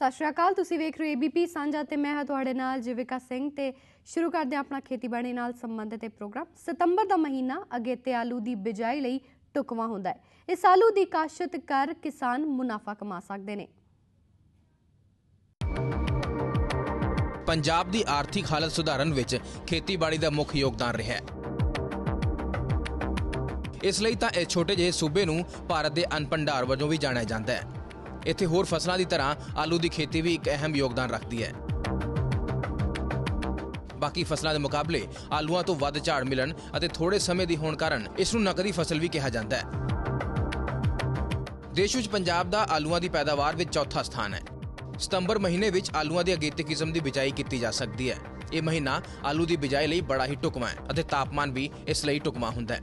ਸਤਿ ਸ਼੍ਰੀ ਅਕਾਲ, ਤੁਸੀਂ ਵੇਖ ਰਹੇ ਹੋ ABP ਸਾਂਝਾ ਤੇ ਮੈਂ ਹਾਂ ਤੁਹਾਡੇ ਨਾਲ ਜੀਵਿਕਾ ਸਿੰਘ ਤੇ ਸ਼ੁਰੂ ਕਰਦੇ ਹਾਂ ਆਪਣਾ ਖੇਤੀਬਾੜੀ ਨਾਲ ਸੰਬੰਧਿਤ ਇਹ ਪ੍ਰੋਗਰਾਮ। ਸਤੰਬਰ ਦਾ ਮਹੀਨਾ ਅਗੇਤੇ ਆਲੂ ਦੀ ਬਿਜਾਈ ਲਈ ਟੁਕਵਾ ਹੁੰਦਾ ਹੈ। ਇਸ ਆਲੂ ਦੀ ਕਾਸ਼ਤ ਕਰ ਕਿਸਾਨ ਮੁਨਾਫਾ ਕਮਾ ਸਕਦੇ ਨੇ। ਪੰਜਾਬ ਦੀ ਆਰਥਿਕ ਹਾਲਤ ਸੁਧਾਰਨ ਵਿੱਚ ਖੇਤੀਬਾੜੀ ਦਾ ਮੁੱਖ ਯੋਗਦਾਨ ਰਿਹਾ ਹੈ। ਇਸ ਲਈ ਤਾਂ ਇਹ ਛੋਟੇ ਜਿਹੇ ਸੂਬੇ ਨੂੰ ਭਾਰਤ ਦੇ ਅੰਨ ਭੰਡਾਰ ਵਜੋਂ ਵੀ ਜਾਣਿਆ ਜਾਂਦਾ ਹੈ। ਇੱਥੇ ਹੋਰ ਫਸਲਾਂ ਦੀ ਤਰ੍ਹਾਂ ਆਲੂ ਦੀ ਖੇਤੀ ਵੀ ਇੱਕ ਅਹਿਮ ਯੋਗਦਾਨ ਰੱਖਦੀ ਹੈ। ਬਾਕੀ ਫਸਲਾਂ ਦੇ ਮੁਕਾਬਲੇ ਆਲੂਆਂ ਤੋਂ ਵੱਧ ਝਾੜ ਮਿਲਣ ਅਤੇ ਥੋੜੇ ਸਮੇਂ ਦੀ ਹੋਣ ਕਾਰਨ ਇਸ ਨੂੰ ਨਕਦੀ ਫਸਲ ਵੀ ਕਿਹਾ ਜਾਂਦਾ ਹੈ। ਦੇਸ਼ ਵਿੱਚ ਪੰਜਾਬ ਦਾ ਆਲੂਆਂ ਦੀ ਪੈਦਾਵਾਰ ਵਿੱਚ ਚੌਥਾ ਸਥਾਨ ਹੈ। ਸਤੰਬਰ ਮਹੀਨੇ ਵਿੱਚ ਆਲੂਆਂ ਦੀ ਅਗੇਤੀ ਕਿਸਮ ਦੀ ਬਿਜਾਈ ਕੀਤੀ ਜਾ ਸਕਦੀ ਹੈ। ਇਹ ਮਹੀਨਾ ਆਲੂ ਦੀ ਬਿਜਾਈ ਲਈ ਬੜਾ ਹੀ ਢੁਕਵਾਂ ਹੈ ਅਤੇ ਤਾਪਮਾਨ ਵੀ ਇਸ ਲਈ ਢੁਕਵਾਂ ਹੁੰਦਾ ਹੈ।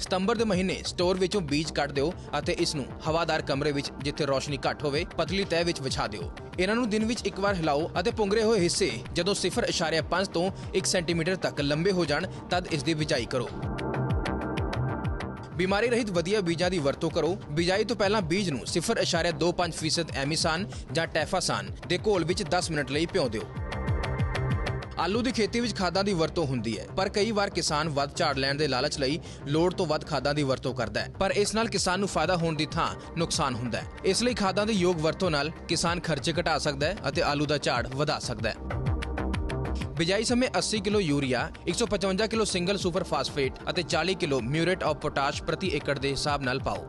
ਸਤੰਬਰ ਦੇ ਮਹੀਨੇ ਸਟੋਰ ਵਿੱਚੋਂ ਬੀਜ ਕੱਢ ਦਿਓ ਅਤੇ ਇਸ ਨੂੰ ਹਵਾਦਾਰ ਕਮਰੇ ਵਿੱਚ ਜਿੱਥੇ ਰੋਸ਼ਨੀ ਘੱਟ ਹੋਵੇ, ਪਤਲੀ ਤਹਿ ਵਿੱਚ ਵਿਛਾ ਦਿਓ। ਇਹਨਾਂ ਨੂੰ ਦਿਨ ਵਿੱਚ ਇੱਕ ਵਾਰ ਹਿਲਾਓ ਅਤੇ ਪੁੰਗਰੇ ਹੋਏ ਹਿੱਸੇ ਜਦੋਂ 0.5 ਤੋਂ 1 ਸੈਂਟੀਮੀਟਰ ਤੱਕ ਲੰਬੇ ਹੋ ਜਾਣ, ਤਦ ਇਸ ਦੀ ਬਿਜਾਈ ਕਰੋ। ਬਿਮਾਰੀ ਰਹਿਤ ਵਧੀਆ ਬੀਜਾਂ ਦੀ ਵਰਤੋਂ ਕਰੋ। ਬਿਜਾਈ ਤੋਂ ਪਹਿਲਾਂ ਬੀਜ ਨੂੰ 0.25% ਐਮੀਸਾਨ ਜਾਂ ਟੈਫਾਸਾਨ ਦੇ ਘੋਲ ਵਿੱਚ 10 ਮਿੰਟ ਲਈ ਭਿਓ ਦਿਓ। ਆਲੂ ਦੀ ਖੇਤੀ ਵਿੱਚ ਖਾਦਾਂ ਦੀ ਵਰਤੋਂ ਹੁੰਦੀ ਹੈ, ਪਰ ਕਈ ਵਾਰ ਕਿਸਾਨ ਵੱਧ ਝਾੜ ਲੈਣ ਦੇ ਲਾਲਚ ਲਈ ਲੋੜ ਤੋਂ ਵੱਧ ਖਾਦਾਂ ਦੀ ਵਰਤੋਂ ਕਰਦਾ ਹੈ, ਪਰ ਇਸ ਨਾਲ ਕਿਸਾਨ ਨੂੰ ਫਾਇਦਾ ਹੋਣ ਦੀ ਥਾਂ ਨੁਕਸਾਨ ਹੁੰਦਾ ਹੈ। ਇਸ ਲਈ ਖਾਦਾਂ ਦੀ ਯੋਗ ਵਰਤੋਂ ਨਾਲ ਕਿਸਾਨ ਖਰਚੇ ਘਟਾ ਸਕਦਾ ਹੈ ਅਤੇ ਆਲੂ ਦਾ ਝਾੜ ਵਧਾ ਸਕਦਾ ਹੈ। ਬਿਜਾਈ ਸਮੇਂ 80 kilo urea 155 kilo single super phosphate ਅਤੇ 40 ਕਿਲੋ ਮਿਊਰੇਟ ਆਫ ਪੋਟਾਸ਼ ਪ੍ਰਤੀ ਏਕੜ ਦੇ ਹਿਸਾਬ ਨਾਲ ਪਾਓ।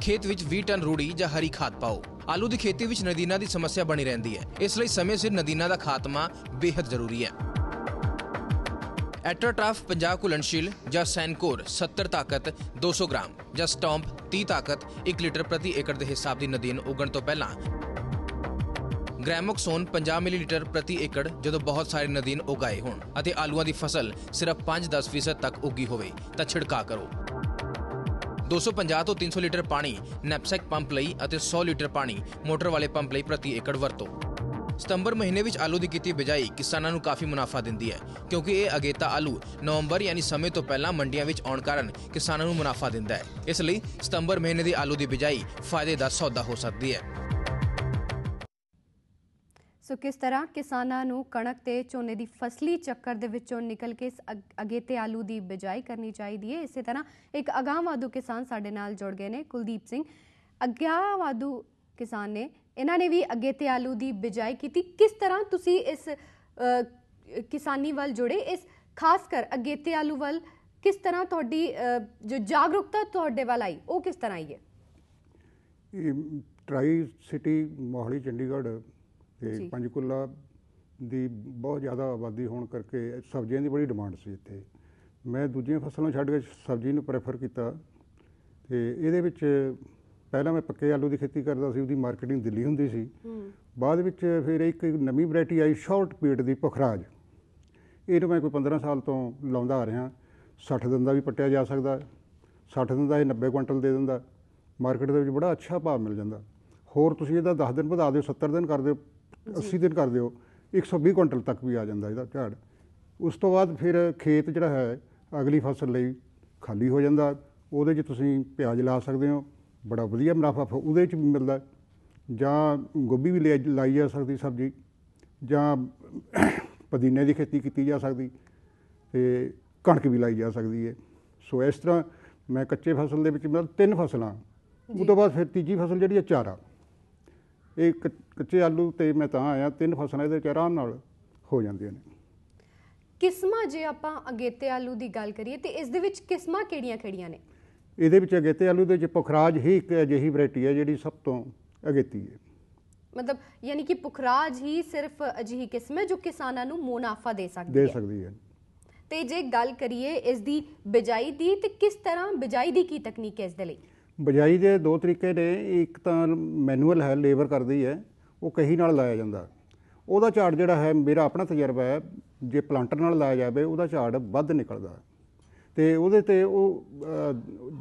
ਖੇਤ ਵਿੱਚ 20 ਟਨ ਰੂੜੀ ਜਾਂ ਹਰੀ ਖਾਦ ਪਾਓ। ਆਲੂ ਦੀ ਖੇਤੀ ਵਿੱਚ ਨਦੀਨਾਂ ਦੀ ਸਮੱਸਿਆ ਬਣੀ ਰਹਿੰਦੀ ਹੈ। ਇਸ ਲਈ ਸਮੇਂ ਸਿਰ ਨਦੀਨਾਂ ਦਾ ਖਾਤਮਾ ਬੇहद ਜ਼ਰੂਰੀ ਹੈ। ਐਟਰਾਟ੍ਰਾਫ 50 ਘੁਲਣਸ਼ੀਲ ਜਾਂ ਸੈਨਕੋਰ 70 ਤਾਕਤ 200 ਗ੍ਰਾਮ ਜਾਂ ਸਟੌਂਪ 30 ਤਾਕਤ 1 ਲੀਟਰ ਪ੍ਰਤੀ ਏਕੜ ਦੇ ਹਿਸਾਬ ਦੀ ਨਦੀਨ ਉਗਣ ਤੋਂ ਪਹਿਲਾਂ। ਗ੍ਰੈਮੋਕਸੋਨ 50 ਮਿਲੀਲੀਟਰ ਪ੍ਰਤੀ ਏਕੜ ਜਦੋਂ ਬਹੁਤ ਸਾਰੇ ਨਦੀਨ ਉਗਾਏ ਹੋਣ ਅਤੇ ਆਲੂਆਂ ਦੀ ਫਸਲ ਸਿਰਫ 5-10% ਤੱਕ ਉੱਗੀ ਹੋਵੇ ਤਾਂ ਛਿੜਕਾ ਕਰੋ। 250 ਤੋਂ 300 ਲੀਟਰ ਪਾਣੀ ਨੈਪਸੈਕ ਪੰਪ ਲਈ ਅਤੇ 100 ਲੀਟਰ ਪਾਣੀ ਮੋਟਰ ਵਾਲੇ ਪੰਪ ਲਈ ਪ੍ਰਤੀ ਏਕੜ ਵਰਤੋ। ਸਤੰਬਰ ਮਹੀਨੇ ਵਿੱਚ ਆਲੂ ਦੀ ਕੀਤੀ ਬਿਜਾਈ ਕਿਸਾਨਾਂ ਨੂੰ ਕਾਫੀ ਮੁਨਾਫਾ ਦਿੰਦੀ ਹੈ, ਕਿਉਂਕਿ ਇਹ ਅਗੇਤਾ ਆਲੂ ਨਵੰਬਰ ਯਾਨੀ ਸਮੇਂ ਤੋਂ ਪਹਿਲਾਂ ਮੰਡੀਆਂ ਵਿੱਚ ਆਉਣ ਕਾਰਨ ਕਿਸਾਨਾਂ ਨੂੰ ਮੁਨਾਫਾ ਦਿੰਦਾ ਹੈ। ਇਸ ਲਈ ਸਤੰਬਰ ਮਹੀਨੇ ਦੀ ਆਲੂ ਦੀ ਬਿਜਾਈ ਫਾਇਦੇ ਦਾ ਸੌਦਾ ਹੋ ਸਕਦੀ ਹੈ। ਸੋ ਕਿਸ ਤਰ੍ਹਾਂ ਕਿਸਾਨਾਂ ਨੂੰ ਕਣਕ ਤੇ ਝੋਨੇ ਦੀ ਫਸਲੀ ਚੱਕਰ ਦੇ ਵਿੱਚੋਂ ਨਿਕਲ ਕੇ ਇਸ ਅਗ- ਆਲੂ ਦੀ ਬਿਜਾਈ ਕਰਨੀ ਚਾਹੀਦੀ ਹੈ ਇਸੇ ਤਰ੍ਹਾਂ ਇੱਕ ਅਗਾਂਹਵਾਧੂ ਕਿਸਾਨ ਸਾਡੇ ਨਾਲ ਜੁੜ ਗਏ ਨੇ, ਕੁਲਦੀਪ ਸਿੰਘ। ਅਗਾਂਹਵਾਧੂ ਕਿਸਾਨ ਨੇ, ਇਹਨਾਂ ਨੇ ਵੀ ਅਗੇਤੇ ਆਲੂ ਦੀ ਬਿਜਾਈ ਕੀਤੀ। ਕਿਸ ਤਰ੍ਹਾਂ ਤੁਸੀਂ ਇਸ ਕਿਸਾਨੀ ਵੱਲ ਜੁੜੇ? ਇਸ ਖਾਸ ਕਰ ਅਗੇਤੇ ਆਲੂ ਵੱਲ, ਕਿਸ ਤਰ੍ਹਾਂ ਤੁਹਾਡੀ ਜੋ ਜਾਗਰੂਕਤਾ ਤੁਹਾਡੇ ਵੱਲ ਆਈ, ਉਹ ਕਿਸ ਤਰ੍ਹਾਂ ਆਈ ਹੈ? ਇਹ ਟਰਾਈ ਸਿਟੀ ਮੋਹਾਲੀ ਚੰਡੀਗੜ੍ਹ ਤੇ ਪੰਜਕੁਲਾ ਦੀ ਬਹੁਤ ਜ਼ਿਆਦਾ ਆਬਾਦੀ ਹੋਣ ਕਰਕੇ ਸਬਜ਼ੀਆਂ ਦੀ ਬੜੀ ਡਿਮਾਂਡ ਸੀ ਇੱਥੇ। ਮੈਂ ਦੂਜੀਆਂ ਫਸਲਾਂ ਛੱਡ ਕੇ ਸਬਜ਼ੀ ਨੂੰ ਪ੍ਰੈਫਰ ਕੀਤਾ ਤੇ ਇਹਦੇ ਵਿੱਚ ਪਹਿਲਾਂ ਮੈਂ ਪੱਕੇ ਆਲੂ ਦੀ ਖੇਤੀ ਕਰਦਾ ਸੀ ਉਹਦੀ ਮਾਰਕੀਟਿੰਗ ਦਿੱਲੀ ਹੁੰਦੀ ਸੀ। ਬਾਅਦ ਵਿੱਚ ਫਿਰ ਇੱਕ ਨਵੀਂ ਵੈਰਾਈਟੀ ਆਈ ਸ਼ਾਰਟ ਪੀਰੀਅਡ ਦੀ ਪੁਖਰਾਜ। ਇਹਨੂੰ ਮੈਂ ਕੋਈ 15 ਸਾਲ ਤੋਂ ਲਾਉਂਦਾ ਆ ਰਿਹਾ। 60 ਦਿਨ ਦਾ ਵੀ ਪੱਟਿਆ ਜਾ ਸਕਦਾ। 60 ਦਿਨ ਦਾ ਇਹ 90 ਕੁਇੰਟਲ ਦੇ ਦਿੰਦਾ। ਮਾਰਕੀਟ ਦੇ ਵਿੱਚ ਬੜਾ ਅੱਛਾ ਭਾਅ ਮਿਲ ਜਾਂਦਾ। ਹੋਰ ਤੁਸੀਂ ਇਹਦਾ 10 ਦਿਨ ਵਧਾ ਦਿਓ 70 ਦਿਨ ਕਰ ਦਿਓ। 80 ਦਿਨ ਕਰ ਦਿਓ 120 ਕੁਇੰਟਲ ਤੱਕ ਵੀ ਆ ਜਾਂਦਾ ਇਹਦਾ ਝਾੜ। ਉਸ ਤੋਂ ਬਾਅਦ ਫਿਰ ਖੇਤ ਜਿਹੜਾ ਹੈ ਅਗਲੀ ਫਸਲ ਲਈ ਖਾਲੀ ਹੋ ਜਾਂਦਾ। ਉਹਦੇ 'ਚ ਤੁਸੀਂ ਪਿਆਜ਼ ਲਾ ਸਕਦੇ ਹੋ ਬੜਾ ਵਧੀਆ ਮੁਨਾਫਾ ਉਹਦੇ 'ਚ ਵੀ ਮਿਲਦਾ। ਜਾਂ ਗੋਭੀ ਵੀ ਲਾਈ ਜਾ ਸਕਦੀ ਸਬਜ਼ੀ ਜਾਂ ਪੁਦੀਨੇ ਦੀ ਖੇਤੀ ਕੀਤੀ ਜਾ ਸਕਦੀ ਤੇ ਕਣਕ ਵੀ ਲਾਈ ਜਾ ਸਕਦੀ ਹੈ। ਸੋ ਇਸ ਤਰ੍ਹਾਂ ਮੈਂ ਕੱਚੇ ਫਸਲ ਦੇ ਵਿੱਚ ਮਤਲਬ ਤਿੰਨ ਫਸਲਾਂ ਉਹ ਤੋਂ ਬਾਅਦ ਫਿਰ ਤੀਜੀ ਫਸਲ ਜਿਹੜੀ ਹੈ ਚਾਰਾ। ਇਹ ਕੱਚੇ ਆਲੂ ਤੇ ਮੈਂ ਤਾਂ ਆਇਆ ਤਿੰਨ ਫਸਲਾਂ ਇਹਦੇ ਆਰਾਮ ਨਾਲ ਹੋ ਜਾਂਦੀਆਂ ਨੇ। ਕਿਸਮਾਂ ਜੇ ਆਪਾਂ ਅਗੇਤੇ ਆਲੂ ਦੀ ਗੱਲ ਕਰੀਏ ਤੇ ਇਸ ਦੇ ਵਿੱਚ ਕਿਸਮਾਂ ਕਿਹੜੀਆਂ-ਕਿਹੜੀਆਂ ਨੇ? ਇਹਦੇ ਵਿੱਚ ਅਗੇਤੇ ਆਲੂ ਦੇ ਵਿੱਚ ਪੁਖਰਾਜ ਹੀ ਇੱਕ ਅਜਿਹੀ ਵੈਰਾਈਟੀ ਹੈ ਜਿਹੜੀ ਸਭ ਤੋਂ ਅਗੇਤੀ ਹੈ। ਮਤਲਬ ਯਾਨੀ ਕਿ ਪੁਖਰਾਜ ਹੀ ਸਿਰਫ ਅਜਿਹੀ ਕਿਸਮ ਹੈ ਜੋ ਕਿਸਾਨਾਂ ਨੂੰ ਮੁਨਾਫਾ ਦੇ ਸਕਦੀ ਦੇ ਹੈ। ਸਕਦੀ ਹੈ। ਤੇ ਜੇ ਗੱਲ ਕਰੀਏ ਇਸ ਦੀ ਬਿਜਾਈ ਦੀ ਤੇ ਕਿਸ ਤਰ੍ਹਾਂ ਬਿਜਾਈ ਦੀ ਕੀ ਤਕਨੀਕ ਹੈ ਇਸ ਦੇ ਲਈ? ਬਜਾਈ ਦੇ ਦੋ ਤਰੀਕੇ ਨੇ। ਇੱਕ ਤਾਂ ਮੈਨੂਅਲ ਹੈ, ਲੇਬਰ ਕਰਦੀ ਹੈ, ਉਹ ਕਹੀ ਨਾਲ ਲਾਇਆ ਜਾਂਦਾ। ਉਹਦਾ ਝਾੜ ਜਿਹੜਾ ਹੈ, ਮੇਰਾ ਆਪਣਾ ਤਜਰਬਾ ਹੈ, ਜੇ ਪਲਾਂਟਰ ਨਾਲ ਲਾਇਆ ਜਾਵੇ, ਉਹਦਾ ਝਾੜ ਵੱਧ ਨਿਕਲਦਾ। ਤੇ ਉਹਦੇ ਤੇ ਉਹ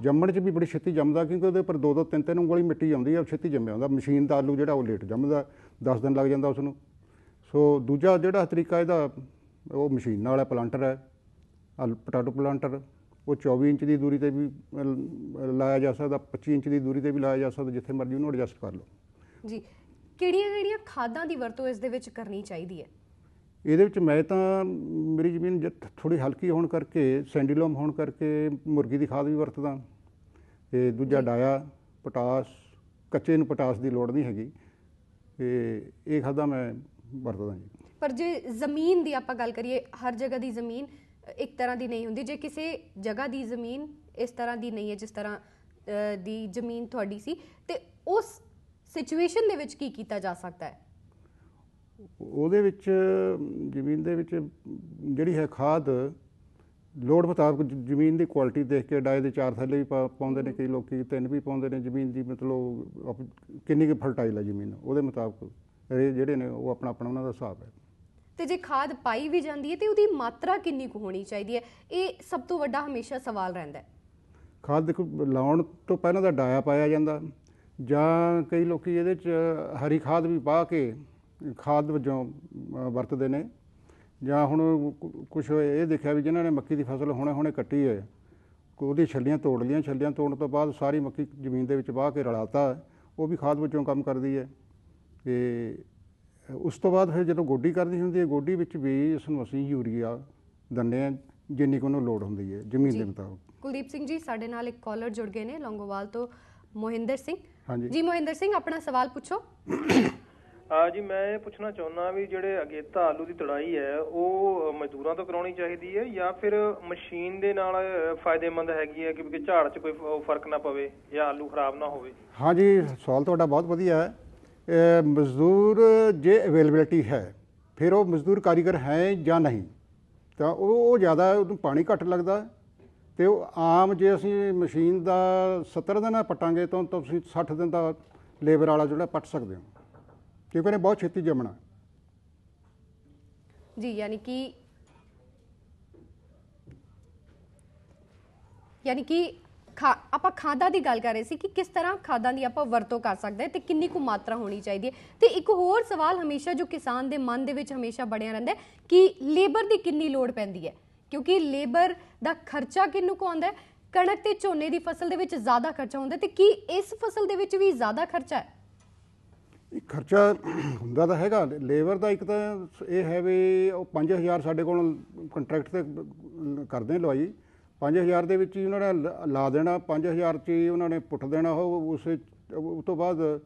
ਜੰਮਣ 'ਚ ਵੀ ਬੜੀ ਛੇਤੀ ਜੰਮਦਾ, ਕਿਉਂਕਿ ਉਹਦੇ ਉੱਪਰ ਦੋ ਦੋ, ਤਿੰਨ ਤਿੰਨ ਉਂਗਲੀ ਮਿੱਟੀ ਆਉਂਦੀ ਹੈ, ਉਹ ਛੇਤੀ ਜੰਮਿਆ ਹੁੰਦਾ। ਮਸ਼ੀਨ ਦਾ ਆਲੂ ਜਿਹੜਾ, ਉਹ ਲੇਟ ਜੰਮਦਾ 10 ਦਿਨ ਲੱਗ ਜਾਂਦਾ ਉਸ ਨੂੰ ਸੋ ਦੂਜਾ ਜਿਹੜਾ ਤਰੀਕਾ ਇਹਦਾ, ਉਹ ਮਸ਼ੀਨ ਨਾਲ ਹੈ, ਪਲਾਂਟਰ ਹੈ ਆਲੂ ਪਟਾਟੋ ਪਲਾਂਟਰ। ਉਹ 24 ਇੰਚ ਦੀ ਦੂਰੀ ਤੇ ਵੀ ਲਾਇਆ ਜਾ ਸਕਦਾ 25 ਇੰਚ ਦੀ ਦੂਰੀ ਤੇ ਵੀ ਲਾਇਆ ਜਾ ਸਕਦਾ ਜਿੱਥੇ ਮਰਜ਼ੀ ਉਹਨੂੰ ਐਡਜਸਟ ਕਰ ਲਓ। ਜੀ ਕਿਹੜੀਆਂ-ਕਿਹੜੀਆਂ ਖਾਦਾਂ ਦੀ ਵਰਤੋਂ ਇਸ ਦੇ ਵਿੱਚ ਕਰਨੀ ਚਾਹੀਦੀ ਹੈ? ਇਹਦੇ ਵਿੱਚ ਮੈਂ ਤਾਂ ਮੇਰੀ ਜ਼ਮੀਨ ਥੋੜੀ ਹਲਕੀ ਹੋਣ ਕਰਕੇ ਸੈਂਡੀਲੋਮ ਹੋਣ ਕਰਕੇ ਮੁਰਗੀ ਦੀ ਖਾਦ ਵੀ ਵਰਤਦਾ। ਤੇ ਦੂਜਾ ਡਾਇਆ ਪੋਟਾਸ ਕੱਚੇ ਨੂੰ ਪੋਟਾਸ ਦੀ ਲੋੜ ਨਹੀਂ ਹੈਗੀ। ਤੇ ਇਹ ਖਾਦਾਂ ਮੈਂ ਵਰਤਦਾ ਜੀ। ਪਰ ਜੇ ਜ਼ਮੀਨ ਦੀ ਆਪਾਂ ਗੱਲ ਕਰੀਏ ਹਰ ਜਗ੍ਹਾ ਦੀ ਜ਼ਮੀਨ ਇੱਕ ਤਰ੍ਹਾਂ ਦੀ ਨਹੀਂ ਹੁੰਦੀ। ਜੇ ਕਿਸੇ ਜਗ੍ਹਾ ਦੀ ਜ਼ਮੀਨ ਇਸ ਤਰ੍ਹਾਂ ਦੀ ਨਹੀਂ ਹੈ, ਜਿਸ ਤਰ੍ਹਾਂ ਦੀ ਜ਼ਮੀਨ ਤੁਹਾਡੀ ਸੀ, ਤੇ ਉਸ ਸਿਚੁਏਸ਼ਨ ਦੇ ਵਿੱਚ ਕੀ ਕੀਤਾ ਜਾ ਸਕਦਾ ਹੈ? ਉਹਦੇ ਵਿੱਚ, ਜ਼ਮੀਨ ਦੇ ਵਿੱਚ ਜਿਹੜੀ ਹੈ ਖਾਦ, ਲੋੜ ਮੁਤਾਬਕ ਜ਼ਮੀਨ ਦੀ ਕੁਆਲਿਟੀ ਦੇਖ ਕੇ ਡਾਏ ਦੇ ਚਾਰ ਥੱਲੇ ਵੀ ਪਾਉਂਦੇ ਨੇ ਕਈ ਲੋਕੀ, ਤਿੰਨ ਵੀ ਪਾਉਂਦੇ ਨੇ ਜ਼ਮੀਨ ਦੀ, ਮਤਲਬ ਕਿੰਨੀ ਕੁ ਫਰਟਾਈਲ ਹੈ ਜ਼ਮੀਨ, ਉਹਦੇ ਮੁਤਾਬਕ ਇਹ ਜਿਹੜੇ ਨੇ ਉਹ ਆਪਣਾ ਆਪਣਾ ਉਹਨਾਂ ਦਾ ਹਿਸਾਬ ਹੈ। ਤੇ ਜੇ ਖਾਦ ਪਾਈ ਵੀ ਜਾਂਦੀ ਹੈ ਤੇ ਉਹਦੀ ਮਾਤਰਾ ਕਿੰਨੀ ਕੁ ਹੋਣੀ ਚਾਹੀਦੀ ਹੈ? ਇਹ ਸਭ ਤੋਂ ਵੱਡਾ ਹਮੇਸ਼ਾ ਸਵਾਲ ਰਹਿੰਦਾ ਹੈ। ਖਾਦ ਦੇਖੋ, ਲਾਉਣ ਤੋਂ ਪਹਿਲਾਂ ਤਾਂ ਡਾਇਆ ਪਾਇਆ ਜਾਂਦਾ। ਜਾਂ ਕਈ ਲੋਕੀ ਇਹਦੇ ਚ ਹਰੀ ਖਾਦ ਵੀ ਪਾ ਕੇ ਖਾਦ ਵਜੋਂ ਵਰਤਦੇ ਨੇ। ਜਾਂ ਹੁਣ ਕੁਝ ਇਹ ਦੇਖਿਆ ਵੀ ਜਿਨ੍ਹਾਂ ਨੇ ਮੱਕੀ ਦੀ ਫਸਲ ਹੁਣੇ ਹੁਣੇ ਕੱਟੀ ਹੈ। ਉਹਦੀ ਛੱਲੀਆਂ ਤੋੜ ਲੀਆਂ ਛੱਲੀਆਂ ਤੋੜਨ ਤੋਂ ਬਾਅਦ ਸਾਰੀ ਮੱਕੀ ਜ਼ਮੀਨ ਦੇ ਵਿੱਚ ਵਾਹ ਕੇ ਰਲਾਤਾ। ਉਹ ਵੀ ਖਾਦ ਵਜੋਂ ਕੰਮ ਕਰਦੀ ਹੈ। ਤੇ ਉਸ ਤੋਂ ਬਾਅਦ ਫਿਰ ਜਦੋਂ ਗੋਡੀ ਕਰਨੀ ਹੁੰਦੀ ਹੈ ਗੋਡੀ ਵਿੱਚ ਵੀ ਇਸ ਨੂੰ ਅਸੀਂ ਯੂਰੀਆ ਦਿੰਦੇ ਹਾਂ ਜਿੰਨੀ ਕੁ ਉਹਨੂੰ ਲੋੜ ਹੁੰਦੀ ਹੈ ਜ਼ਮੀਨ। ਦੇ ਮੁਤਾਬਕ। ਕੁਲਦੀਪ ਸਿੰਘ ਜੀ ਸਾਡੇ ਨਾਲ ਇੱਕ ਕਾਲਰ ਜੁੜ ਗਏ ਨੇ ਲੌਂਗੋਵਾਲ ਤੋਂ ਮੋਹਿੰਦਰ ਸਿੰਘ। ਹਾਂਜੀ। ਜੀ ਮੋਹਿੰਦਰ ਸਿੰਘ ਆਪਣਾ ਸਵਾਲ ਪੁੱਛੋ। ਆ ਜੀ ਮੈਂ ਇਹ ਪੁੱਛਣਾ ਚਾਹੁੰਦਾ ਵੀ ਜਿਹੜੇ ਅਗੇਤਾ ਆਲੂ ਦੀ ਤੜਾਈ ਹੈ ਉਹ ਮਜ਼ਦੂਰਾਂ ਤੋਂ ਕਰਾਉਣੀ ਚਾਹੀਦੀ ਹੈ ਜਾਂ ਫਿਰ ਮਸ਼ੀਨ ਦੇ ਨਾਲ ਫਾਇਦੇਮੰਦ ਹੈਗੀ ਹੈ ਕਿ ਝਾੜ 'ਚ ਕੋਈ ਫ਼ਰਕ ਨਾ ਪਵੇ ਜਾਂ ਆਲੂ ਖਰਾਬ ਨਾ ਹੋਵੇ? ਹਾਂਜੀ ਸਵਾਲ ਤੁਹਾਡਾ ਬਹੁਤ ਵਧੀਆ ਹੈ। ਮਜ਼ਦੂਰ ਜੇ ਅਵੇਲੇਬਿਲਟੀ ਹੈ, ਫਿਰ ਉਹ ਮਜ਼ਦੂਰ ਕਾਰੀਗਰ ਹੈ ਜਾਂ ਨਹੀਂ? ਤਾਂ ਉਹ ਉਹ ਜ਼ਿਆਦਾ ਉਹਨੂੰ ਪਾਣੀ ਘੱਟ ਲੱਗਦਾ ਤੇ ਉਹ ਆਮ ਜੇ ਅਸੀਂ ਮਸ਼ੀਨ ਦਾ 70 ਦਿਨ ਪਟਾਂਗੇ ਤਾਂ ਤੁਸੀਂ 60 ਦਿਨ ਦਾ ਲੇਬਰ ਵਾਲਾ ਜਿਹੜਾ ਪੱਟ ਸਕਦੇ ਹੋ। ਕਿਉਂਕਿ ਇਹਨੇ ਬਹੁਤ ਛੇਤੀ ਜੰਮਣਾ। ਜੀ, ਯਾਨੀ ਕਿ ਯਾਨੀ ਕਿ ਆਪਾਂ ਖਾਦਾਂ ਦੀ ਗੱਲ ਕਰ ਰਹੇ ਸੀ ਕਿ ਕਿਸ ਤਰ੍ਹਾਂ ਖਾਦਾਂ ਦੀ ਆਪਾਂ ਵਰਤੋਂ ਕਰ ਸਕਦੇ ਹਾਂ ਤੇ ਕਿੰਨੀ ਕੁ ਮਾਤਰਾ ਹੋਣੀ ਚਾਹੀਦੀ ਹੈ। ਤੇ ਇੱਕ ਹੋਰ ਸਵਾਲ ਹਮੇਸ਼ਾ ਜੋ ਕਿਸਾਨ ਦੇ ਮਨ ਦੇ ਵਿੱਚ ਹਮੇਸ਼ਾ ਬਣਿਆ ਰਹਿੰਦਾ ਹੈ ਕਿ ਲੇਬਰ ਦੀ ਕਿੰਨੀ ਲੋੜ ਪੈਂਦੀ ਹੈ? ਕਿਉਂਕਿ ਲੇਬਰ ਦਾ ਖਰਚਾ ਕਿੰਨੂ ਕੁ ਆਉਂਦਾ ਹੈ? ਕਣਕ ਤੇ ਝੋਨੇ ਦੀ ਫਸਲ ਦੇ ਵਿੱਚ ਜ਼ਿਆਦਾ ਖਰਚਾ ਹੁੰਦਾ ਹੈ ਤੇ ਕੀ ਇਸ ਫਸਲ ਦੇ ਵਿੱਚ ਵੀ ਜ਼ਿਆਦਾ ਖਰਚਾ ਹੈ? ਇਹ ਖਰਚਾ ਹੁੰਦਾ ਤਾਂ ਹੈਗਾ। ਲੇਬਰ ਦਾ ਇੱਕ ਤਾਂ ਇਹ ਹੈ ਵੀ ਉਹ 5000 ਸਾਡੇ ਕੋਲ ਕੰਟਰੈਕਟ ਤੇ ਕਰਦੇ ਲਵਾਈ। 5000 ਦੇ ਵਿੱਚ ਹੀ ਉਹਨਾਂ ਨੇ ਲ- ਲਾ ਦੇਣਾ 5000 ਚ ਹੀ ਉਹਨਾਂ ਨੇ ਪੁੱਟ ਦੇਣਾ ਉਹ, ਉਸੇ ਉਸ ਤੋਂ ਬਾਅਦ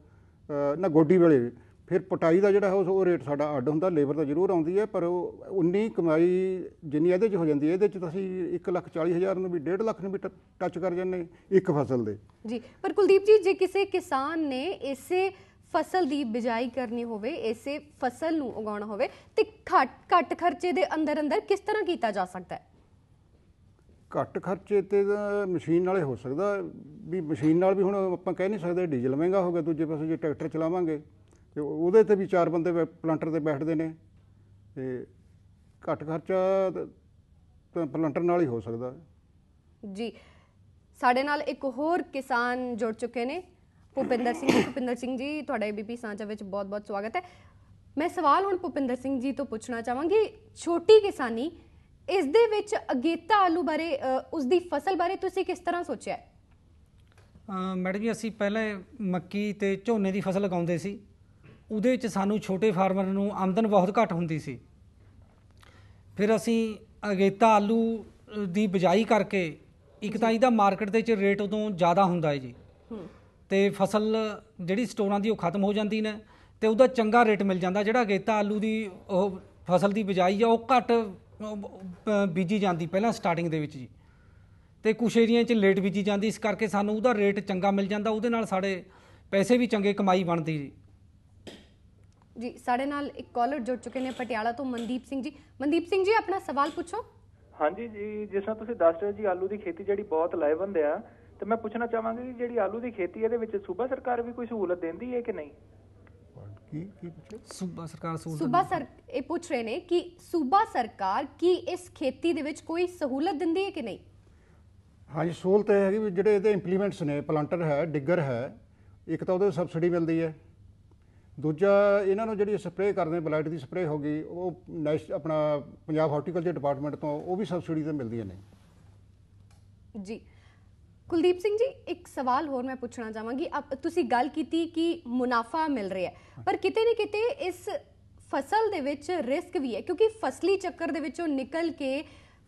ਨਾ ਗੋਡੀ ਵੇਲੇ ਫਿਰ ਪਟਾਈ ਦਾ ਜਿਹੜਾ ਹੈ ਉਹ ਰੇਟ ਸਾਡਾ ਅੱਡ ਹੁੰਦਾ, ਲੇਬਰ ਤਾਂ ਜ਼ਰੂਰ ਆਉਂਦੀ ਹੈ, ਪਰ ਉਹ ਉਨੀ ਕਮਾਈ ਜਿੰਨੀ ਇਹਦੇ ਚ ਹੋ ਜਾਂਦੀ ਹੈ, ਇਹਦੇ ਚ ਤਾਂ ਅਸੀਂ 140000 ਨੂੰ ਵੀ 1.5 ਲੱਖ ਨੂੰ ਵੀ ਟ- ਟੱਚ ਕਰ ਜਾਂਦੇ ਇੱਕ ਫਸਲ ਦੇ। ਜੀ, ਪਰ ਕੁਲਦੀਪ ਜੀ, ਜੇ ਕਿਸੇ ਕਿਸਾਨ ਨੇ ਇਸੇ ਫਸਲ ਦੀ ਬਿਜਾਈ ਕਰਨੀ ਹੋਵੇ, ਇਸੇ ਫਸਲ ਨੂੰ ਉਗਾਉਣਾ ਹੋਵੇ, ਤੇ ਘੱਟ ਘੱਟ ਖਰਚੇ ਦੇ ਅੰਦਰ ਅੰਦਰ ਕਿਸ ਤਰ੍ਹਾਂ ਕੀਤਾ ਜਾ ਸਕਦਾ ਹੈ? ਘੱਟ ਖਰਚੇ ਤੇ ਤਾਂ ਮਸ਼ੀਨ ਨਾਲੇ ਹੋ ਸਕਦਾ, ਵੀ ਮਸ਼ੀਨ ਨਾਲ ਵੀ ਹੁਣ ਆਪਾਂ ਕਹਿ ਨਹੀਂ ਸਕਦੇ ਡੀਜ਼ਲ ਮਹਿੰਗਾ ਹੋ ਗਿਆ, ਦੂਜੇ ਪਾਸੇ ਜੇ ਟਰੈਕਟਰ ਚਲਾਵਾਂਗੇ, ਤੇ ਉਹਦੇ ਤੇ ਵੀ ਚਾਰ ਬੰਦੇ ਬੈ- ਪਲਾਂਟਰ ਤੇ ਬੈਠਦੇ ਨੇ, ਤੇ ਘੱਟ ਖਰਚਾ ਤਾਂ- ਤਾਂ ਪਲਾਂਟਰ ਨਾਲ ਹੀ ਹੋ ਸਕਦਾ। ਜੀ, ਸਾਡੇ ਨਾਲ ਇੱਕ ਹੋਰ ਕਿਸਾਨ ਜੁੜ ਚੁੱਕੇ ਨੇ, ਭੁਪਿੰਦਰ ਸਿੰਘ ਭੁਪਿੰਦਰ ਸਿੰਘ ਜੀ, ਤੁਹਾਡਾ ਏਬੀਪੀ ਸਾਂਝਾ ਵਿੱਚ ਬਹੁਤ-ਬਹੁਤ ਸਵਾਗਤ ਹੈ। ਮੈਂ ਸਵਾਲ ਹੁਣ ਭੁਪਿੰਦਰ ਸਿੰਘ ਜੀ ਤੋਂ ਪੁੱਛਣਾ ਚਾਹਾਂਗੀ, ਛੋਟੀ ਕਿਸਾਨੀ ਇਸ ਦੇ ਵਿੱਚ ਅਗੇਤਾ ਆਲੂ ਬਾਰੇ ਉਸ ਦੀ ਫਸਲ ਬਾਰੇ ਤੁਸੀਂ ਕਿਸ ਤਰ੍ਹਾਂ ਸੋਚਿਆ? ਮੈਡਮ ਜੀ ਅਸੀਂ ਪਹਿਲੇ ਮੱਕੀ ਤੇ ਝੋਨੇ ਦੀ ਫਸਲ ਲਗਾਉਂਦੇ ਸੀ। ਉਹਦੇ ਵਿੱਚ ਸਾਨੂੰ ਛੋਟੇ ਫਾਰਮਰ ਨੂੰ ਆਮਦਨ ਬਹੁਤ ਘੱਟ ਹੁੰਦੀ ਸੀ। ਫਿਰ ਅਸੀਂ ਅਗੇਤਾ ਆਲੂ ਦੀ ਬਿਜਾਈ ਕਰਕੇ ਇੱਕ ਤਾਂ ਇਹਦਾ ਮਾਰਕੀਟ ਦੇ ਵਿੱਚ ਰੇਟ ਉਦੋਂ ਜ਼ਿਆਦਾ ਹੁੰਦਾ ਹੈ ਜੀ। ਤੇ ਫਸਲ ਜਿਹੜੀ ਸਟੋਰਾਂ ਦੀ ਉਹ ਖਤਮ ਹੋ ਜਾਂਦੀ ਨੇ ਤੇ ਉਹਦਾ ਚੰਗਾ ਰੇਟ ਮਿਲ ਜਾਂਦਾ। ਜਿਹੜਾ ਅਗੇਤਾ ਆਲੂ ਦੀ ਉਹ ਫਸਲ ਦੀ ਬਿਜਾਈ ਆ ਉਹ ਘੱਟ ਬੀਜੀ ਜਾਂਦੀ ਪਹਿਲਾਂ ਸਟਾਰਟਿੰਗ ਦੇ ਵਿੱਚ ਜੀ। ਤੇ ਕੁਛ ਏਰੀਆ 'ਚ ਲੇਟ ਬੀਜੀ ਜਾਂਦੀ ਇਸ ਕਰਕੇ ਸਾਨੂੰ ਉਹਦਾ ਰੇਟ ਚੰਗਾ ਮਿਲ ਜਾਂਦਾ ਉਹਦੇ ਨਾਲ ਸਾਡੇ ਪੈਸੇ ਵੀ ਚੰਗੇ ਕਮਾਈ ਬਣਦੀ ਜੀ। ਜੀ ਸਾਡੇ ਨਾਲ ਇੱਕ ਕਾਲਰ ਜੁੜ ਚੁੱਕੇ ਨੇ ਪਟਿਆਲਾ ਤੋਂ ਮਨਦੀਪ ਸਿੰਘ ਜੀ। ਮਨਦੀਪ ਸਿੰਘ ਜੀ ਆਪਣਾ ਸਵਾਲ ਪੁੱਛੋ। ਹਾਂਜੀ ਜੀ ਜਿਸ ਤਰ੍ਹਾਂ ਤੁਸੀਂ ਦੱਸ ਰਹੇ ਹੋ ਜੀ ਆਲੂ ਦੀ ਖੇਤੀ ਜਿਹੜੀ ਬਹੁਤ ਲਾਹੇਵੰਦ ਆ ਤੇ ਮੈਂ ਪੁੱਛਣਾ ਚਾਹਾਂਗਾ ਕਿ ਜਿਹੜੀ ਆਲੂ ਦੀ ਖੇਤੀ ਇਹਦੇ ਵਿੱਚ ਸੂਬਾ ਸਰਕਾਰ ਵੀ ਕੋਈ ਸਹੂਲਤ ਦਿੰਦੀ ਹੈ ਕਿ ਨਹੀਂ? ਕੀ ਕੀ ਪੁੱਛਿਆ? ਸੂਬਾ ਸਰਕਾਰ ਸਹੂਲਤ ਸੂਬਾ ਸਰ ਇਹ ਪੁੱਛ ਰਹੇ ਨੇ ਕਿ ਸੂਬਾ ਸਰਕਾਰ ਕੀ ਇਸ ਖੇਤੀ ਦੇ ਵਿੱਚ ਕੋਈ ਸਹੂਲਤ ਦਿੰਦੀ ਹੈ ਕਿ ਨਹੀਂ? ਹਾਂਜੀ ਸਹੂਲਤ ਇਹ ਹੈਗੀ ਵੀ ਜਿਹੜੇ ਇਹਦੇ ਇੰਪਲੀਮੈਂਟਸ ਨੇ ਪਲਾਂਟਰ ਹੈ ਡਿੱਗਰ ਹੈ ਇੱਕ ਤਾਂ ਉਹਦੇ ਸਬਸਿਡੀ ਮਿਲਦੀ ਹੈ। ਦੂਜਾ ਇਹਨਾਂ ਨੂੰ ਜਿਹੜੀ ਸਪਰੇਅ ਕਰਦੇ ਬਲਾਈਟ ਦੀ ਸਪਰੇਅ ਹੋ ਗਈ ਉਹ ਨੈਸ਼ ਆਪਣਾ ਪੰਜਾਬ ਹਾਰਟੀਕਲਚਰ ਡਿਪਾਰਟਮੈਂਟ ਤੋਂ ਉਹ ਵੀ ਸਬਸਿਡੀ ਤੇ ਮਿਲਦੀਆਂ ਨੇ। ਜੀ ਕੁਲਦੀਪ ਸਿੰਘ ਜੀ, ਇੱਕ ਸਵਾਲ ਹੋਰ ਮੈਂ ਪੁੱਛਣਾ ਚਾਹਾਂਗੀ। ਆਪ ਤੁਸੀਂ ਗੱਲ ਕੀਤੀ ਕਿ ਮੁਨਾਫਾ ਮਿਲ ਰਿਹਾ ਹੈ, ਪਰ ਕਿਤੇ ਨਾ ਕਿਤੇ ਇਸ ਫਸਲ ਦੇ ਵਿੱਚ ਰਿਸਕ ਵੀ ਹੈ, ਕਿਉਂਕਿ ਫਸਲੀ ਚੱਕਰ ਦੇ ਵਿੱਚੋਂ ਨਿਕਲ ਕੇ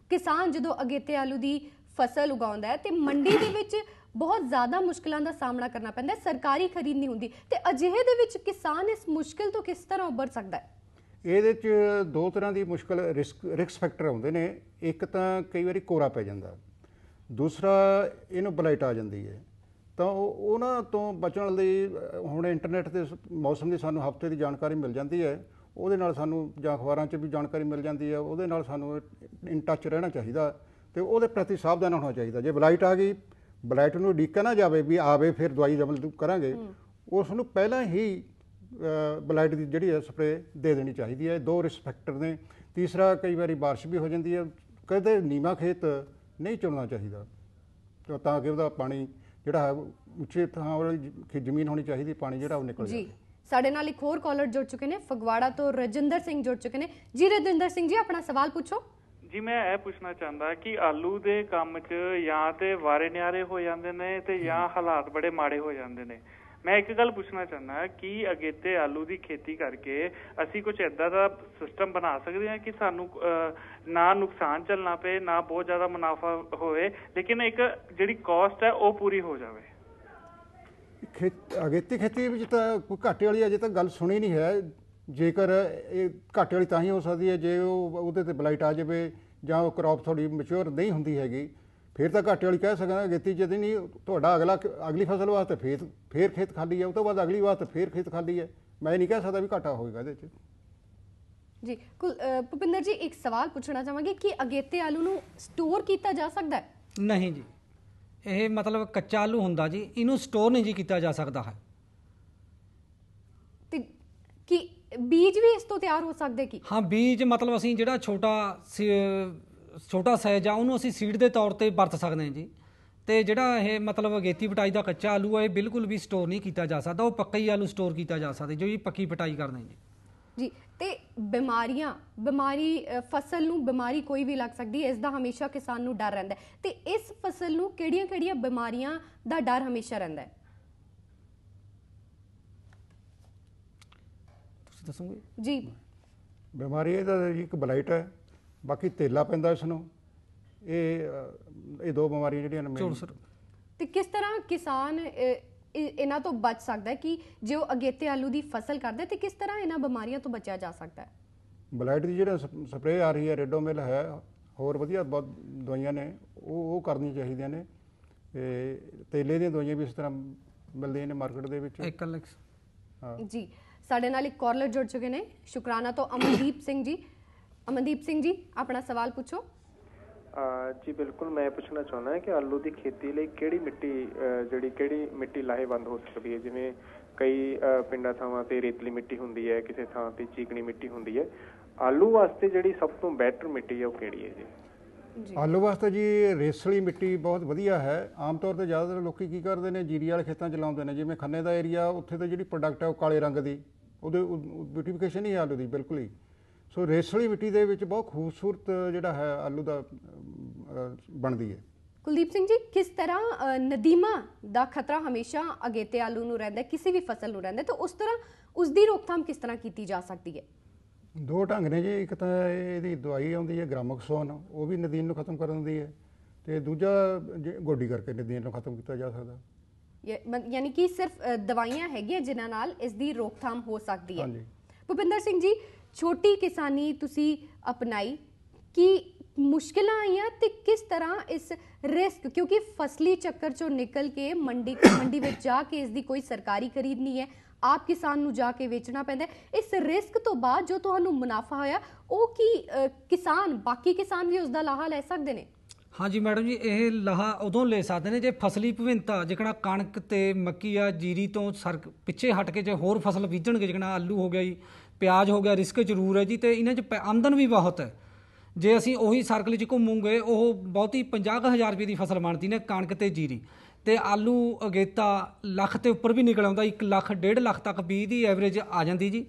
ਕਿਸਾਨ ਜਦੋਂ ਅਗੇਤੇ ਆਲੂ ਦੀ ਫਸਲ ਉਗਾਉਂਦਾ ਹੈ, ਤੇ ਮੰਡੀ ਦੇ ਵਿੱਚ ਬਹੁਤ ਜ਼ਿਆਦਾ ਮੁਸ਼ਕਲਾਂ ਦਾ ਸਾਹਮਣਾ ਕਰਨਾ ਪੈਂਦਾ ਹੈ, ਸਰਕਾਰੀ ਖਰੀਦ ਨਹੀਂ ਹੁੰਦੀ। ਤੇ ਅਜਿਹੇ ਦੇ ਵਿੱਚ ਕਿਸਾਨ ਇਸ ਮੁਸ਼ਕਲ ਤੋਂ ਕਿਸ ਤਰ੍ਹਾਂ ਉੱਭਰ ਸਕਦਾ ਹੈ? ਇਹਦੇ 'ਚ ਦੋ ਤਰ੍ਹਾਂ ਦੀ ਮੁਸ਼ਕਲ, ਰਿਸਕ ਰਿਸਕ ਫੈਕਟਰ ਆਉਂਦੇ ਨੇ। ਇੱਕ ਤਾਂ ਕਈ ਵਾਰੀ ਕੋਰਾ ਪੈ ਜਾਂਦਾ। ਦੂਸਰਾ ਇਹਨੂੰ ਬਲਾਈਟ ਆ ਜਾਂਦੀ ਹੈ। ਤਾਂ ਉਹ- ਉਹਨਾਂ ਤੋਂ ਬਚਣ ਲਈ ਹੁਣ ਇੰਟਰਨੈਟ ਤੇ ਮੌਸਮ ਦੀ ਸਾਨੂੰ ਹਫ਼ਤੇ ਦੀ ਜਾਣਕਾਰੀ ਮਿਲ ਜਾਂਦੀ ਹੈ। ਉਹਦੇ ਨਾਲ ਸਾਨੂੰ ਜਾਂ ਅਖਬਾਰਾਂ 'ਚ ਵੀ ਜਾਣਕਾਰੀ ਮਿਲ ਜਾਂਦੀ ਹੈ। ਉਹਦੇ ਨਾਲ ਸਾਨੂੰ ਇਨ ਟੱਚ ਰਹਿਣਾ ਚਾਹੀਦਾ ਤੇ ਉਹਦੇ ਪ੍ਰਤੀ ਸਾਵਧਾਨ ਹੋਣਾ ਚਾਹੀਦਾ। ਜੇ ਬਲਾਈਟ ਆ ਗਈ ਬਲਾਈਟ ਨੂੰ ਉਡੀਕਿਆ ਨਾ ਜਾਵੇ ਵੀ ਆਵੇ ਫਿਰ ਦਵਾਈ ਅਮਲ ਕਰਾਂਗੇ। ਉਸ ਨੂੰ ਪਹਿਲਾਂ ਹੀ ਬਲਾਈਟ ਦੀ ਜਿਹੜੀ ਹੈ ਸਪਰੇ ਦੇ ਦੇਣੀ ਚਾਹੀਦੀ ਹੈ। ਦੋ ਰਿਸਕ ਫੈਕਟਰ ਨੇ। ਤੀਸਰਾ ਕਈ ਵਾਰੀ ਬਾਰਿਸ਼ ਵੀ ਹੋ ਜਾਂਦੀ ਹੈ। ਕਦੇ ਨੀਮਾ ਖੇਤ ਨਹੀਂ ਚੁਣਨਾ ਚਾਹੀਦਾ। ਤਾਂ- ਤਾਂ ਕਿ ਉਹਦਾ ਪਾਣੀ ਜਿਹੜਾ ਹੈ ਉੱਚੇ ਥਾਂ ਵਾਲੀ ਜ- ਜ਼ਮੀਨ ਹੋਣੀ ਚਾਹੀਦੀ ਪਾਣੀ ਜਿਹੜਾ ਉਹ ਨਿਕਲ ਜੀ ਜਾਵੇ। ਸਾਡੇ ਨਾਲ ਇੱਕ ਹੋਰ ਕਾਲਰ ਜੁੜ ਚੁੱਕੇ ਨੇ ਫਗਵਾੜਾ ਤੋਂ ਰਜਿੰਦਰ ਸਿੰਘ ਜੁੜ ਚੁੱਕੇ ਨੇ। ਜੀ ਰਜਿੰਦਰ ਸਿੰਘ ਜੀ ਆਪਣਾ ਸਵਾਲ ਪੁੱਛੋ। ਜੀ ਮੈਂ ਇਹ ਪੁੱਛਣਾ ਚਾਹੁੰਦਾ ਕਿ ਆਲੂ ਦੇ ਕੰਮ 'ਚ ਜਾਂ ਤੇ ਵਾਰੇ ਨਿਆਰੇ ਹੋ ਜਾਂਦੇ ਨੇ ਤੇ ਜਾਂ ਹਾਲਾਤ ਬੜੇ ਮਾੜੇ ਹੋ ਜਾਂਦੇ ਨੇ। ਮੈਂ ਇੱਕ ਗੱਲ ਪੁੱਛਣਾ ਚਾਹੁੰਦਾ ਕਿ ਅਗੇਤੇ ਆਲੂ ਦੀ ਖੇਤੀ ਕਰਕੇ ਅਸੀਂ ਕੁਝ ਏਦਾਂ ਦਾ ਸਿਸਟਮ ਬਣਾ ਸਕਦੇ ਹਾਂ ਕਿ ਸਾਨੂੰ ਨਾ ਨੁਕਸਾਨ ਝੱਲਣਾ ਪਏ, ਨਾ ਬਹੁਤ ਜ਼ਿਆਦਾ ਮੁਨਾਫਾ ਹੋਵੇ, ਲੇਕਿਨ ਇੱਕ ਜਿਹੜੀ ਕਾਸਟ ਹੈ ਉਹ ਪੂਰੀ ਹੋ ਜਾਵੇ। ਖੇਤ, ਅਗੇਤੀ ਖੇਤੀ ਵਿੱਚ ਤਾਂ ਕੋਈ ਘਾਟੇ ਵਾਲੀ ਅਜੇ ਤੱਕ ਗੱਲ ਸੁਣੀ ਨਹੀਂ ਹੈ। ਜੇਕਰ ਇਹ ਘਾਟੇ ਵਾਲੀ ਤਾਂ ਹੀ ਹੋ ਸਕਦੀ ਹੈ, ਜੇ ਉਹ, ਉਹਦੇ ਤੇ ਬਲਾਈਟ ਆ ਜਾਵੇ ਜਾਂ ਉਹ ਕ੍ਰੌਪ ਥੋੜੀ ਮੈਚੁਰ ਨਹੀਂ ਹੁੰਦੀ ਹੈਗੀ ਫਿਰ ਤਾਂ ਘਾਟੇ ਵਾਲੀ ਕਹਿ ਸਕਦਾ ਅਗੇਤੀ ਜਦ ਨਹੀਂ ਤੁਹਾਡਾ ਅਗਲਾ ਅਗਲੀ ਫਸਲ ਵਾਸਤੇ ਫੇਰ ਫੇਰ ਖੇਤ ਖਾਲੀ ਹੈ ਉਹ ਤੋਂ ਬਾਅਦ ਅਗਲੀ ਵਾਸਤੇ ਫੇਰ ਖੇਤ ਖਾਲੀ ਹੈ ਮੈਂ ਇਹ ਨਹੀਂ ਕਹਿ ਸਕਦਾ ਵੀ ਘਾਟਾ ਹੋਏਗਾ ਇਹਦੇ 'ਚ। ਜੀ ਕੁਲ- ਭੁਪਿੰਦਰ ਜੀ ਇੱਕ ਸਵਾਲ ਪੁੱਛਣਾ ਚਾਹਾਂਗੇ ਕਿ ਅਗੇਤੇ ਆਲੂ ਨੂੰ ਸਟੋਰ ਕੀਤਾ ਜਾ ਸਕਦਾ ਹੈ? ਨਹੀਂ ਜੀ ਇਹ ਮਤਲਬ ਕੱਚਾ ਆਲੂ ਹੁੰਦਾ ਜੀ ਇਹਨੂੰ ਸਟੋਰ ਨਹੀਂ ਜੀ ਕੀਤਾ ਜਾ ਸਕਦਾ ਹੈ। ਤੇ ਕੀ ਬੀਜ ਵੀ ਇਸ ਤੋਂ ਤਿਆਰ ਹੋ ਸਕਦੇ ਕੀ? ਹਾਂ ਬੀਜ ਮਤਲਬ ਅਸੀਂ ਜਿਹੜਾ ਛੋਟਾ ਸੀ- ਛੋਟਾ ਸਾਈਜ਼ ਆ ਉਹਨੂੰ ਅਸੀਂ ਸੀਡ ਦੇ ਤੌਰ ਤੇ ਵਰਤ ਸਕਦੇ ਹਾਂ ਜੀ। ਤੇ ਜਿਹੜਾ ਇਹ ਮਤਲਬ ਅਗੇਤੀ ਪਟਾਈ ਦਾ ਕੱਚਾ ਆਲੂ ਹੈ ਇਹ ਬਿਲਕੁਲ ਵੀ ਸਟੋਰ ਨਹੀਂ ਕੀਤਾ ਜਾ ਸਕਦਾ ਉਹ ਪੱਕਾ ਹੀ ਆਲੂ ਸਟੋਰ ਕੀਤਾ ਜਾ ਸਕਦਾ ਜੋ ਜੀ ਪੱਕੀ ਪਟਾਈ ਕਰਦੇ ਹਾਂ ਜੀ। ਜੀ ਤੇ ਬਿਮਾਰੀਆਂ ਬਿਮਾਰੀ ਫਸਲ ਨੂੰ ਬਿਮਾਰੀ ਕੋਈ ਵੀ ਲੱਗ ਸਕਦੀ ਹੈ ਇਸ ਦਾ ਹਮੇਸ਼ਾ ਕਿਸਾਨ ਨੂੰ ਡਰ ਰਹਿੰਦਾ ਤੇ ਇਸ ਫਸਲ ਨੂੰ ਕਿਹੜੀਆਂ-ਕਿਹੜੀਆਂ ਬਿਮਾਰੀਆਂ ਦਾ ਡਰ ਹਮੇਸ਼ਾ ਰਹਿੰਦਾ ਹੈ? ਤੁਸੀਂ ਦੱਸੋਗੇ? ਜੀ। ਬਿਮਾਰੀ ਇਹਦਾ ਇੱਕ ਬਲਾਈਟ ਹੈ। ਬਾਕੀ ਤੇਲਾ ਪੈਂਦਾ ਇਸ ਨੂੰ। ਇਹ ਇਹ ਦੋ ਬਿਮਾਰੀਆਂ ਜਿਹੜੀਆਂ ਨੇ main- ਸਰ। ਤੇ ਕਿਸ ਤਰ੍ਹਾਂ ਕਿਸਾਨ ਅ, ਇ- ਇਹਨਾਂ ਤੋਂ ਬਚ ਸਕਦਾ ਹੈ ਕਿ ਜੇ ਉਹ ਅਗੇਤੇ ਆਲੂ ਦੀ ਫਸਲ ਕਰਦਾ ਹੈ ਤੇ ਕਿਸ ਤਰ੍ਹਾਂ ਇਹਨਾਂ ਬਿਮਾਰੀਆਂ ਤੋਂ ਬਚਿਆ ਜਾ ਸਕਦਾ ਹੈ? ਬਲਾਈਟ ਦੀ ਜਿਹੜਾ ਸਪਰੇਅ ਆ ਰਹੀ ਹੈ ਰੈਡੋਮਿਲ ਹੈ ਹੋਰ ਵਧੀਆ ਬਹੁਤ ਦਵਾਈਆਂ ਨੇ ਉਹ ਉਹ ਕਰਨੀਆਂ ਚਾਹੀਦੀਆਂ ਨੇ। ਤੇ ਤੇਲੇ ਦੀਆਂ ਦਵਾਈਆਂ ਵੀ ਇਸ ਤਰ੍ਹਾਂ ਮਿਲਦੀਆਂ ਨੇ ਮਾਰਕੀਟ ਦੇ ਵਿੱਚ। ਇੱਕ ਅਲੈਕਸ ਹਾਂ। ਜੀ ਸਾਡੇ ਨਾਲ ਇੱਕ ਕਾਲਰ ਜੁੜ ਚੁੱਕੇ ਨੇ। ਸ਼ੁਕਰਾਨਾ ਤੋਂ ਅਮਨਦੀਪ ਸਿੰਘ ਜੀ। ਅਮਨਦੀਪ ਸਿੰਘ ਜੀ ਆਪਣਾ ਸਵਾਲ ਪੁੱਛੋ। ਜੀ ਬਿਲਕੁਲ ਮੈਂ ਪੁੱਛਣਾ ਚਾਹੁੰਦਾ ਹਾਂ ਕਿ ਆਲੂ ਦੀ ਖੇਤੀ ਲਈ ਕਿਹੜੀ ਮਿੱਟੀ ਜਿਹੜੀ ਕਿਹੜੀ ਮਿੱਟੀ ਲਾਹੇਵੰਦ ਹੋ ਸਕਦੀ ਹੈ? ਜਿਵੇਂ ਕਈ ਪਿੰਡਾਂ ਥਾਵਾਂ ਤੇ ਰੇਤਲੀ ਮਿੱਟੀ ਹੁੰਦੀ ਹੈ ਕਿਸੇ ਥਾਂ ਤੇ ਚੀਕਣੀ ਮਿੱਟੀ ਹੁੰਦੀ ਹੈ। ਆਲੂ ਵਾਸਤੇ ਜਿਹੜੀ ਸਭ ਤੋਂ ਬੈਟਰ ਮਿੱਟੀ ਹੈ ਉਹ ਕਿਹੜੀ ਹੈ ਜੀ? ਜੀ। ਆਲੂ ਵਾਸਤੇ ਜੀ ਰੇਸਲੀ ਮਿੱਟੀ ਬਹੁਤ ਵਧੀਆ ਹੈ। ਆਮ ਤੌਰ ਤੇ ਜ਼ਿਆਦਾਤਰ ਲੋਕੀ ਕੀ ਕਰਦੇ ਨੇ ਜੀਰੀ ਵਾਲੇ ਖੇਤਾਂ 'ਚ ਲਾਉਂਦੇ ਨੇ। ਜਿਵੇਂ ਖੰਨੇ ਦਾ ਏਰੀਆ ਉੱਥੇ ਤੇ ਜਿਹੜੀ ਪ੍ਰੋਡਕਟ ਹੈ ਉਹ ਕਾਲੇ ਰੰਗ ਦੀ ਉਹਦੇ ਬਿਊਟੀਫਿਕੇਸ਼ਨ ਹੀ ਹੈ ਆਲੂ ਦੀ ਬਿਲਕੁਲ ਹੀ। ਸੋ ਰੇਸਲੀ ਮਿੱਟੀ ਦੇ ਵਿੱਚ ਬਹੁਤ ਖੂਬਸੂਰਤ ਜਿਹੜਾ ਹੈ ਆਲੂ ਦਾ ਬਣਦੀ ਹੈ। ਕੁਲਦੀਪ ਸਿੰਘ ਜੀ ਕਿਸ ਤਰ੍ਹਾਂ ਨਦੀਮਾ ਦਾ ਖਤਰਾ ਹਮੇਸ਼ਾ ਅਗੇਤੇ ਆਲੂ ਨੂੰ ਰਹਿੰਦਾ ਕਿਸੇ ਵੀ ਫਸਲ ਨੂੰ ਰਹਿੰਦਾ ਤਾਂ ਉਸ ਤਰ੍ਹਾਂ ਉਸ ਦੀ ਰੋਕਥਾਮ ਕਿਸ ਤਰ੍ਹਾਂ ਕੀਤੀ ਜਾ ਸਕਦੀ ਹੈ? ਦੋ ਢੰਗ ਨੇ ਜੀ ਇੱਕ ਤਾਂ ਇਹਦੀ ਦਵਾਈ ਆਉਂਦੀ ਹੈ ਗ੍ਰਾਮੋਕਸੋਨ ਉਹ ਵੀ ਨਦੀਨ ਨੂੰ ਖਤਮ ਕਰ ਦਿੰਦੀ ਹੈ ਤੇ ਦੂਜਾ ਗੋਡੀ ਕਰਕੇ ਨਦੀਨ ਨੂੰ ਖਤਮ ਕੀਤਾ ਜਾ ਸਕਦਾ। ਯਾਨੀ ਕਿ ਸਿਰਫ ਦਵਾਈਆਂ ਹੈਗੀਆਂ ਜਿਨ੍ਹਾਂ ਨਾਲ ਇਸ ਦੀ ਰੋਕਥਾਮ ਹੋ ਸਕਦੀ ਹੈ। ਹਾਂਜੀ। ਭੁਪਿੰਦਰ ਸਿੰਘ ਜੀ ਛੋਟੀ ਕਿਸਾਨੀ ਤੁਸੀਂ ਅਪਣਾਈ, ਕਿ ਮੁਸ਼ਕਿਲਾਂ ਆਈਆਂ ਤੇ ਕਿਸ ਤਰ੍ਹਾਂ ਇਸ ਰਿਸਕ, ਕਿਉਂਕਿ ਫਸਲੀ ਚੱਕਰ ਚੋਂ ਨਿਕਲ ਕੇ ਮੰਡੀ ਮੰਡੀ ਵਿੱਚ ਜਾ ਕੇ ਇਸ ਦੀ ਕੋਈ ਸਰਕਾਰੀ ਖਰੀਦ ਨਹੀਂ ਹੈ, ਆਪ ਕਿਸਾਨ ਨੂੰ ਜਾ ਕੇ ਵੇਚਣਾ ਪੈਂਦਾ ਇਸ ਰਿਸਕ ਤੋਂ ਬਾਅਦ ਜੋ ਤੁਹਾਨੂੰ ਮੁਨਾਫਾ ਹੋਇਆ, ਉਹ ਕੀ ਕਿਸਾਨ, ਬਾਕੀ ਕਿਸਾਨ ਵੀ ਉਸ ਦਾ ਲਾਹਾ ਲੈ ਸਕਦੇ ਨੇ? ਹਾਂਜੀ ਮੈਡਮ ਜੀ, ਇਹ ਲਾਹਾ ਉਦੋਂ ਲੈ ਸਕਦੇ ਨੇ ਜੇ ਫਸਲੀ ਵਿਭਿੰਨਤਾ ਜਿਹੜਾ ਕਣਕ ਤੇ ਮੱਕੀ ਆ ਜੀਰੀ ਤੋਂ ਸਰਕ ਪਿੱਛੇ ਹਟ ਕੇ ਜੇ ਹੋਰ ਫਸਲ ਬੀਜਣਗੇ ਜਿਹੜਾ ਆਲੂ ਹੋ ਗਿਆ ਜੀ ਪਿਆਜ਼ ਹੋ ਗਿਆ ਰਿਸਕ ਜ਼ਰੂਰ ਹੈ ਜੀ ਤੇ ਇਹਨਾਂ 'ਚ ਪੈ- ਆਮਦਨ ਵੀ ਬਹੁਤ ਹੈ। ਜੇ ਅਸੀਂ ਉਹੀ ਸਰਕਲ 'ਚ ਘੁੰਮੂਗੇ ਉਹ ਬਹੁਤੀ 50000 ਰੁਪਏ ਦੀ ਫਸਲ ਬਣਦੀ ਨੇ ਕਣਕ ਤੇ ਜੀਰੀ। ਤੇ ਆਲੂ ਅਗੇਤਾ ਲੱਖ ਤੇ ਉੱਪਰ ਵੀ ਨਿਕਲ ਆਉਂਦਾ 1 ਲੱਖ 1.5 ਲੱਖ ਤੱਕ ਵੀ ਦੀ ਐਵਰੇਜ ਆ ਜਾਂਦੀ ਜੀ।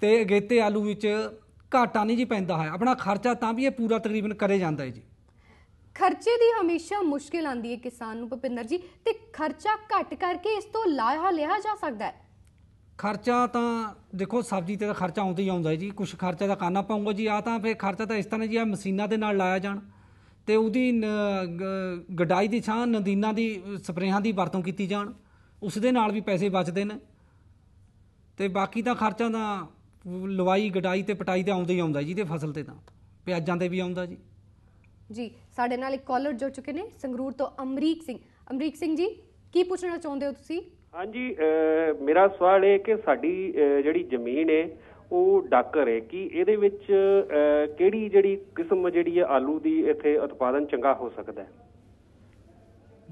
ਤੇ ਅਗੇਤੇ ਆਲੂ ਵਿੱਚ ਘਾਟਾ ਨਹੀਂ ਜੀ ਪੈਂਦਾ ਹੈ। ਆਪਣਾ ਖਰਚਾ ਤਾਂ ਵੀ ਇਹ ਪੂਰਾ ਤਕਰੀਬਨ ਕਰੇ ਜਾਂਦਾ ਹੈ ਜੀ। ਖਰਚੇ ਦੀ ਹਮੇਸ਼ਾ ਮੁਸ਼ਕਿਲ ਆਂਦੀ ਹੈ ਕਿਸਾਨ ਨੂੰ ਭੁਪਿੰਦਰ ਜੀ। ਤੇ ਖਰਚਾ ਘੱਟ ਕਰਕੇ ਇਸ ਤੋਂ ਲਾਹਾ ਲਿਆ ਜਾ ਸਕਦਾ ਹੈ। ਖਰਚਾ ਤਾਂ ਦੇਖੋ ਸਬਜ਼ੀ ਤੇ ਤਾਂ ਖਰਚਾ ਆਉਂਦਾ ਹੀ ਆਉਂਦਾ ਹੈ ਜੀ ਕੁਝ ਖਰਚਾ ਤਾਂ ਕਰਨਾ ਪਊਗਾ ਜੀ ਆ ਤਾਂ ਫੇ ਖਰਚਾ ਤਾਂ ਇਸ ਤਰ੍ਹਾਂ ਜੀ ਆ ਮਸ਼ੀਨਾਂ ਦੇ ਨਾਲ ਲਾਇਆ ਜਾਣ। ਤੇ ਉਹਦੀ ਗਡਾਈ ਦੀ ਛਾਂ ਨਦੀਨਾਂ ਦੀ, ਸਪਰੇਹਾਂ ਦੀ ਵਰਤੋਂ ਕੀਤੀ ਜਾਣ, ਉਸ ਦੇ ਨਾਲ ਵੀ ਪੈਸੇ ਬਚਦੇ ਨੇ। ਤੇ ਬਾਕੀ ਤਾਂ ਖਰਚਾ ਤਾਂ ਲਵਾਈ, ਗਡਾਈ ਤੇ ਪਟਾਈ ਤੇ ਆਉਂਦਾ ਹੀ ਆਉਂਦਾ ਜੀ, ਤੇ ਫਸਲ ਤੇ ਤਾਂ, ਪਿਆਜ਼ਾਂ ਤੇ ਵੀ ਆਉਂਦਾ ਜੀ। ਜੀ, ਸਾਡੇ ਨਾਲ ਇੱਕ ਕਾਲਰ ਜੁੜ ਚੁੱਕੇ ਨੇ, ਸੰਗਰੂਰ ਤੋਂ ਅਮਰੀਕ ਸਿੰਘ। ਅਮਰੀਕ ਸਿੰਘ ਜੀ, ਕੀ ਪੁੱਛਣਾ ਚਾਹੁੰਦੇ ਹੋ ਤੁਸੀਂ? ਹਾਂਜੀ ਮੇਰਾ ਸਵਾਲ ਇਹ ਕਿ ਸਾਡੀ ਜਿਹੜੀ ਜ਼ਮੀਨ ਹੈ ਉਹ ਡਾਕਰ ਹੈ। ਕਿ ਇਹਦੇ ਵਿੱਚ ਕਿਹੜੀ ਜਿਹੜੀ ਕਿਸਮ ਜਿਹੜੀ ਹੈ ਆਲੂ ਦੀ ਇੱਥੇ ਉਤਪਾਦਨ ਚੰਗਾ ਹੋ ਸਕਦਾ ਹੈ?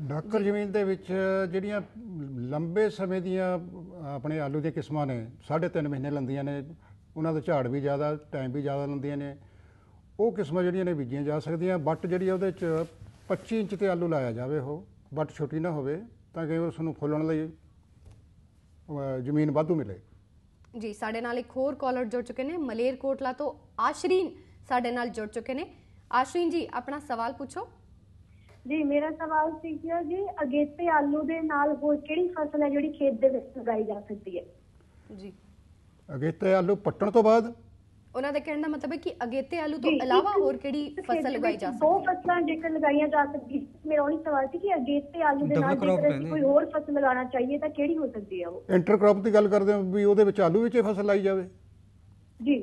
ਡਾਕਰ ਜ਼ਮੀਨ ਦੇ ਵਿੱਚ ਜਿਹੜੀਆਂ ਲੰਬੇ ਸਮੇਂ ਦੀਆਂ ਆਪਣੇ ਆਲੂ ਦੀਆਂ ਕਿਸਮਾਂ ਨੇ 3.5 ਮਹੀਨੇ ਲੰਦੀਆਂ ਨੇ ਉਹਨਾਂ ਦਾ ਝਾੜ ਵੀ ਜ਼ਿਆਦਾ ਟਾਈਮ ਵੀ ਜ਼ਿਆਦਾ ਲੰਦੀਆਂ ਨੇ ਉਹ ਕਿਸਮਾਂ ਜਿਹੜੀਆਂ ਨੇ ਬੀਜੀਆਂ ਜਾ ਸਕਦੀਆਂ। ਬੱਟ ਜਿਹੜੀ ਆ ਉਹਦੇ ਚ 25 ਇੰਚ ਤੇ ਆਲੂ ਲਾਇਆ ਜਾਵੇ ਉਹ ਬੱਟ ਛੋਟੀ ਨਾ ਹੋਵੇ ਤਾਂ ਕਿ ਉਸ ਨੂੰ ਫੁੱਲਣ ਲਈ ਜ਼ਮੀਨ ਵਾਧੂ ਮਿਲੇ। ਜੀ ਸਾਡੇ ਨਾਲ ਇੱਕ ਹੋਰ ਕਾਲਰ ਜੁੜ ਚੁੱਕੇ ਨੇ ਮਲੇਰ ਕੋਟਲਾ ਤੋਂ ਆਸ਼ਰੀਨ ਸਾਡੇ ਨਾਲ ਜੁੜ ਚੁੱਕੇ ਨੇ। ਆਸ਼ਰੀਨ ਜੀ ਆਪਣਾ ਸਵਾਲ ਪੁੱਛੋ। ਜੀ ਮੇਰਾ ਸਵਾਲ ਸੀ ਕਿ ਜੀ ਅਗੇਤੇ ਆਲੂ ਦੇ ਨਾਲ ਹੋਰ ਕਿਹੜੀ ਫਸਲ ਹੈ ਜਿਹੜੀ ਖੇਤ ਦੇ ਵਿੱਚ ਉਗਾਈ ਜਾ ਸਕਦੀ ਹੈ? ਜੀ। ਅਗੇਤੇ ਆਲੂ ਪੱਟਣ ਤੋਂ ਬਾਅਦ ਉਹਨਾਂ ਦਾ ਕਹਿਣ ਦਾ ਮਤਲਬ ਹੈ ਕਿ ਅਗੇਤੇ ਆਲੂ ਤੋਂ ਇਲਾਵਾ ਹੋਰ ਕਿਹੜੀ ਫਸਲ ਦੇ ਵਿੱਚ ਜਾ ਦੋ ਸਕਦੀ ਹੈ? ਫਸਲਾਂ ਜੇਕਰ ਲਗਾਈਆਂ ਜਾ ਸਕਦੀ ਮੇਰਾ ਉਹੀ ਸਵਾਲ ਸੀ ਕਿ ਅਗੇਤੇ ਆਲੂ ਦੇ ਨਾਲ ਜੇਕਰ ਕੋਈ ਹੋਰ ਫਸਲ ਲਗਾਉਣਾ ਚਾਹੀਏ ਤਾਂ ਕਿਹੜੀ ਹੋ ਸਕਦੀ ਹੈ ਉਹ? ਇੰਟਰਕ੍ਰੌਪ ਦੀ ਗੱਲ ਕਰਦੇ ਹਾਂ ਵੀ ਉਹਦੇ ਵਿੱਚ ਆਲੂ ਵਿੱਚ ਹੀ ਫਸਲ ਲਾਈ ਜਾਵੇ। ਜੀ।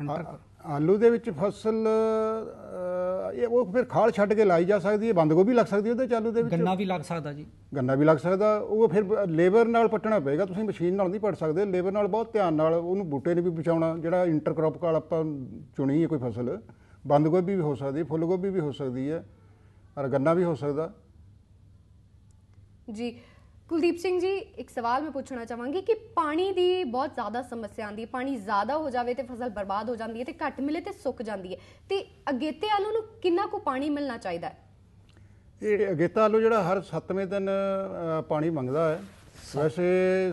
ਅੰਟਰ ਆ- ਆਲੂ ਦੇ ਵਿੱਚ ਫਸਲ ਇਹ ਉਹ ਫਿਰ ਖਾਲ ਛੱਡ ਕੇ ਲਾਈ ਜਾ ਸਕਦੀ ਹੈ ਬੰਦ ਗੋਭੀ ਲੱਗ ਸਕਦੀ ਹੈ ਉਹਦੇ ਚ ਆਲੂ ਦੇ ਵਿੱਚ? ਗੰਨਾ ਵੀ ਲੱਗ ਸਕਦਾ ਜੀ। ਗੰਨਾ ਵੀ ਲੱਗ ਸਕਦਾ ਉਹ ਫਿਰ ਲੇਬਰ ਨਾਲ ਪੱਟਣਾ ਪਏਗਾ ਤੁਸੀਂ ਮਸ਼ੀਨ ਨਾਲ ਨਹੀਂ ਪੱਟ ਸਕਦੇ ਲੇਬਰ ਨਾਲ ਬਹੁਤ ਧਿਆਨ ਨਾਲ ਉਹਨੂੰ ਬੂਟੇ ਨੂੰ ਵੀ ਬਚਾਉਣਾ ਜਿਹੜਾ ਇੰਟਰਕ੍ਰੌਪ ਕਾਲ ਆਪਾਂ ਚੁਣੀ ਹੈ ਕੋਈ ਫਸਲ ਬੰਦ ਗੋਭੀ ਵੀ ਹੋ ਸਕਦੀ ਹੈ ਫੁੱਲ ਗੋਭੀ ਵੀ ਹੋ ਸਕਦੀ ਹੈ ਔਰ ਗੰਨਾ ਵੀ ਹੋ ਸਕਦਾ। ਜੀ ਕੁਲਦੀਪ ਸਿੰਘ ਜੀ ਇੱਕ ਸਵਾਲ ਮੈਂ ਪੁੱਛਣਾ ਚਾਹਾਂਗੀ ਕਿ ਪਾਣੀ ਦੀ ਬਹੁਤ ਜ਼ਿਆਦਾ ਸਮੱਸਿਆ ਆਂਦੀ ਹੈ ਪਾਣੀ ਜ਼ਿਆਦਾ ਹੋ ਜਾਵੇ ਤੇ ਫਸਲ ਬਰਬਾਦ ਹੋ ਜਾਂਦੀ ਹੈ ਤੇ ਘੱਟ ਮਿਲੇ ਤੇ ਸੁੱਕ ਜਾਂਦੀ ਹੈ। ਤੇ ਅਗੇਤੇ ਆਲੂ ਨੂੰ ਕਿੰਨਾ ਕੁ ਪਾਣੀ ਮਿਲਣਾ ਚਾਹੀਦਾ ਹੈ? ਇਹ ਅਗੇਤਾ ਆਲੂ ਜਿਹੜਾ ਹਰ 7ਵੇਂ ਦਿਨ ਅ, ਪਾਣੀ ਮੰਗਦਾ ਹੈ। ਵੈਸੇ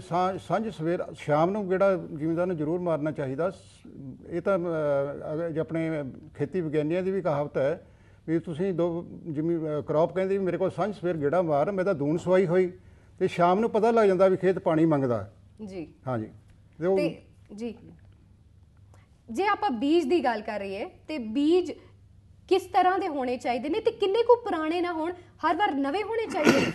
ਸਾਂ- ਸਾਂਝ ਸਵੇਰ ਸ਼ਾਮ ਨੂੰ ਜਿਹੜਾ ਜ਼ਿਮੀਂਦਾਰ ਨੂੰ ਜ਼ਰੂਰ ਮਾਰਨਾ ਚਾਹੀਦਾ। ਸ- ਇਹ ਤਾਂ ਅ, ਅਗਰ ਜੇ ਆਪਣੇ ਖੇਤੀ ਵਿਗਿਆਨੀਆਂ ਦੀ ਵੀ ਕਹਾਵਤ ਹੈ ਵੀ ਤੁਸੀਂ ਦੋ ਜਿਮੀ ਕ੍ਰੌਪ ਕਹਿੰਦੇ ਵੀ ਮੇਰੇ ਕੋਲ ਸਾਂਝ ਸਵੇਰ ਗੇੜਾ ਮਾਰ ਮੈਂ ਤਾਂ ਦੂਣ ਸਵਾਈ ਹੋਈ। ਤੇ ਸ਼ਾਮ ਨੂੰ ਪਤਾ ਲੱਗ ਜਾਂਦਾ ਵੀ ਖੇਤ ਪਾਣੀ ਮੰਗਦਾ ਹੈ। ਜੀ। ਹਾਂਜੀ। ਤੇ ਉਹ ਤੇ ਜੀ। ਜੇ ਆਪਾਂ ਬੀਜ ਦੀ ਗੱਲ ਕਰ ਰਹੀਏ ਤੇ ਬੀਜ ਕਿਸ ਤਰ੍ਹਾਂ ਦੇ ਹੋਣੇ ਚਾਹੀਦੇ ਨੇ ਤੇ ਕਿੰਨੇ ਕੁ ਪੁਰਾਣੇ ਨਾ ਹੋਣ ਹਰ ਵਾਰ ਨਵੇਂ ਹੋਣੇ ਚਾਹੀਦੇ ਨੇ?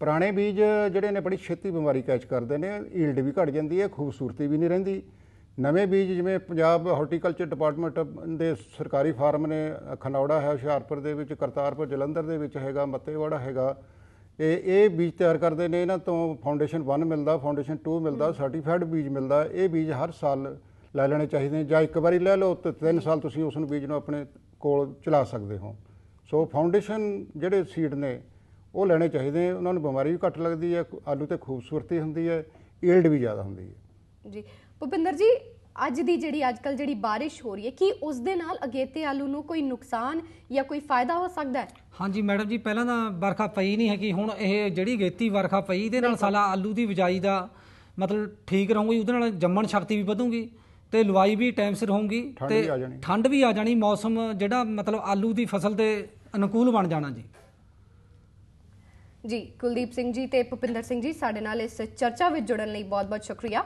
ਪੁਰਾਣੇ ਬੀਜ ਜਿਹੜੇ ਨੇ ਬੜੀ ਛੇਤੀ ਬਿਮਾਰੀ ਕੈਚ ਕਰਦੇ ਨੇ ਈਲਡ ਵੀ ਘਟ ਜਾਂਦੀ ਹੈ ਖੂਬਸੂਰਤੀ ਵੀ ਨਹੀਂ ਰਹਿੰਦੀ। ਨਵੇਂ ਬੀਜ ਜਿਵੇਂ ਪੰਜਾਬ ਹਾਰਟੀਕਲਚਰ ਡਿਪਾਰਟਮੈਂਟ ਦੇ ਸਰਕਾਰੀ ਫਾਰਮ ਨੇ ਖਨੌੜਾ ਹੈ ਹੁਸ਼ਿਆਰਪੁਰ ਦੇ ਵਿੱਚ ਕਰਤਾਰਪੁਰ ਜਲੰਧਰ ਦੇ ਵਿੱਚ ਹੈਗਾ ਮੱਤੇਵਾੜਾ ਹੈਗਾ। ਇਹ ਇਹ ਬੀਜ ਤਿਆਰ ਕਰਦੇ ਨੇ ਇਹਨਾਂ ਤੋਂ ਫਾਊਂਡੇਸ਼ਨ 1 ਮਿਲਦਾ ਫਾਊਂਡੇਸ਼ਨ 2 ਮਿਲਦਾ ਸਰਟੀਫਾਈਡ ਬੀਜ ਮਿਲਦਾ। ਇਹ ਬੀਜ ਹਰ ਸਾਲ ਲੈ ਲੈਣੇ ਚਾਹੀਦੇ ਨੇ ਜਾਂ ਇੱਕ ਵਾਰੀ ਲੈ ਲਓ ਤੇ 3 ਸਾਲ ਤੁਸੀਂ ਉਸ ਨੂੰ ਬੀਜ ਨੂੰ ਆਪਣੇ ਕੋਲ ਚਲਾ ਸਕਦੇ ਹੋ। ਸੋ ਫਾਊਂਡੇਸ਼ਨ ਜਿਹੜੇ ਸੀਡ ਨੇ ਉਹ ਲੈਣੇ ਚਾਹੀਦੇ ਉਹਨਾਂ ਨੂੰ ਬਿਮਾਰੀ ਵੀ ਘੱਟ ਲੱਗਦੀ ਹੈ ਆਲੂ ਤੇ ਖੂਬਸੂਰਤੀ ਹੁੰਦੀ ਹੈ ਈਲਡ ਵੀ ਜ਼ਿਆਦਾ ਹੁੰਦੀ ਹੈ। ਜੀ। ਭੁਪਿੰਦਰ ਜੀ ਅੱਜ ਦੀ ਜਿਹੜੀ ਅੱਜਕੱਲ ਜਿਹੜੀ ਬਾਰਿਸ਼ ਹੋ ਰਹੀ ਹੈ ਕੀ ਉਸ ਦੇ ਨਾਲ ਅਗੇਤੇ ਆਲੂ ਨੂੰ ਕੋਈ ਨੁਕਸਾਨ ਜਾਂ ਕੋਈ ਫਾਇਦਾ ਹੋ ਸਕਦਾ ਹੈ? ਹਾਂਜੀ ਮੈਡਮ ਜੀ ਪਹਿਲਾਂ ਤਾਂ ਵਰਖਾ ਪਈ ਨਹੀਂ ਹੈਗੀ ਹੁਣ ਇਹ ਜਿਹੜੀ ਗੇਤੀ ਵਰਖਾ ਪਈ ਇਹਦੇ ਨਾਲ ਸਾਲਾ ਆਲੂ ਦੀ ਬਿਜਾਈ ਦਾ ਮਤਲਬ ਠੀਕ ਰਹੂਗੀ ਉਹਦੇ ਨਾਲ ਜੰਮਣ ਸ਼ਕਤੀ ਵੀ ਵਧੂਗੀ ਤੇ ਲਵਾਈ ਵੀ ਟਾਈਮ ਸਿਰ ਹੋਊਗੀ ਠੰਡ ਵੀ ਆ ਜਾਣੀ। ਠੰਡ ਵੀ ਆ ਜਾਣੀ ਮੌਸਮ ਜਿਹੜਾ ਮਤਲਬ ਆਲੂ ਦੀ ਫਸਲ ਦੇ ਅਨੁਕੂਲ ਬਣ ਜਾਣਾ ਜੀ। ਜੀ ਕੁਲਦੀਪ ਸਿੰਘ ਜੀ ਤੇ ਭੁਪਿੰਦਰ ਸਿੰਘ ਜੀ ਸਾਡੇ ਨਾਲ ਇਸ ਚਰਚਾ ਵਿੱਚ ਜੁੜਨ ਲਈ ਬਹੁਤ-ਬਹੁਤ ਸ਼ੁਕਰੀਆ।